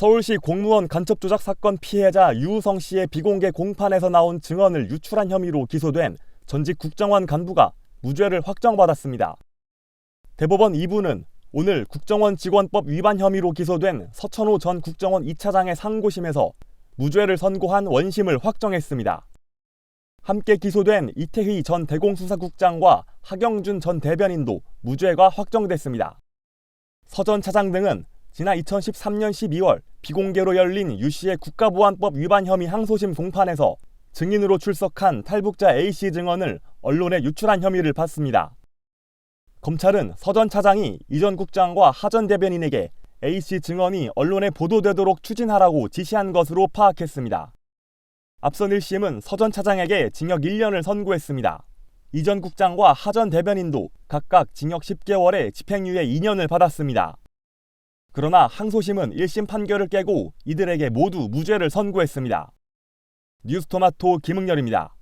서울시 공무원 간첩 조작 사건 피해자 유우성 씨의 비공개 공판에서 나온 증언을 유출한 혐의로 기소된 전직 국정원 간부가 무죄를 확정받았습니다. 대법원 2부는 오늘 국정원 직원법 위반 혐의로 기소된 서천호 전 국정원 2차장의 상고심에서 무죄를 선고한 원심을 확정했습니다. 함께 기소된 이태희 전 대공수사국장과 하경준 전 대변인도 무죄가 확정됐습니다. 서전 차장 등은 지난 2013년 12월 비공개로 열린 유 씨의 국가보안법 위반 혐의 항소심 공판에서 증인으로 출석한 탈북자 A씨 증언을 언론에 유출한 혐의를 받습니다. 검찰은 서 전 차장이 이 전 국장과 하 전 대변인에게 A씨 증언이 언론에 보도되도록 추진하라고 지시한 것으로 파악했습니다. 앞선 1심은 서 전 차장에게 징역 1년을 선고했습니다. 이 전 국장과 하 전 대변인도 각각 징역 10개월에 집행유예 2년을 받았습니다. 그러나 항소심은 1심 판결을 깨고 이들에게 모두 무죄를 선고했습니다. 뉴스토마토 김응열입니다.